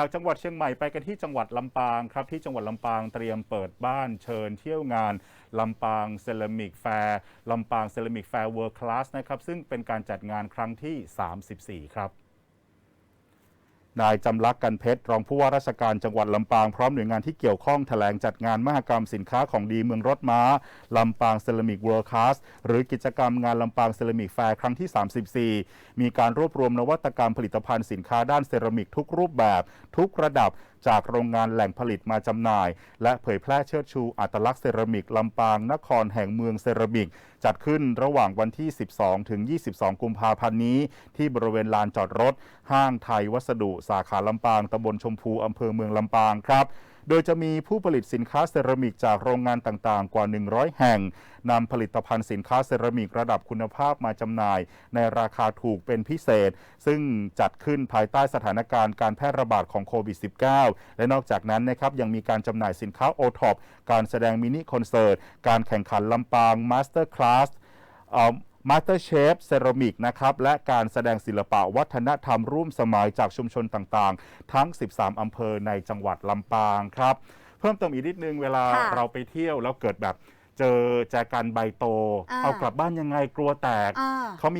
จากจังหวัดเชียงใหม่ไปกันที่จังหวัดลำปางครับที่จังหวัดลำปางเตรียมเปิดบ้านเชิญเที่ยวงานลำปางเซรามิกแฟร์ลำปางเซรามิกแฟร์เวิร์คลาสนะครับซึ่งเป็นการจัดงานครั้งที่ 34 ครับ นายจำลักษ์กันเพชรรองผู้ว่าราชการจังหวัดลำปางพร้อมหน่วยงานที่เกี่ยวข้องแถลงจัดงานมหกรรมสินค้าของดีเมืองรถม้า ลำปางเซรามิกเวิร์คลาสหรือกิจกรรมงานลำปางเซรามิกแฟร์ครั้งที่ 34 มีการรวบรวมนวัตกรรมผลิตภัณฑ์สินค้าด้านเซรามิกทุกรูปแบบ ทุกระดับ จากโรงงานแหล่งผลิตมาจำหน่าย และเผยแพร่เชิดชูอัตลักษณ์เซรามิกลำปางนครแห่งเมืองเซรามิก จัดขึ้นระหว่างวันที่ 12 ถึง 22 กุมภาพันธ์นี้ ที่บริเวณลานจอดรถ ห้างไทยวัสดุสาขาลำปางตำบลชมพูอำเภอเมืองลำปางครับ โดยจะมีผู้ผลิตสินค้าเซรามิกจากโรงงานต่างๆ กว่า 100 แห่งนำผลิตภัณฑ์สินค้าเซรามิกระดับคุณภาพมาจำหน่าย ในราคาถูกเป็นพิเศษ ซึ่งจัดขึ้นภายใต้สถานการณ์การแพร่ระบาดของโควิด -19 และนอกจากนั้นนะครับยังมีการจำหน่ายสินค้าโอท็อปการแสดงมินิคอนเสิร์ต การแข่งขันลำปางมาสเตอร์คลาส มาสเตอร์เชฟเซรามิกนะครับและการแสดงศิลปะวัฒนธรรมร่วมสมัยจากชุมชนต่างๆ ทั้ง 13 อำเภอในจังหวัดลำปางครับ เพิ่มเติมอีกนิดนึงเวลาค่ะเราไปเที่ยวแล้วเกิดแบบเจอแจกันใบโต อ่า เอากลับบ้านยังไงกลัวแตกอ่า เขามี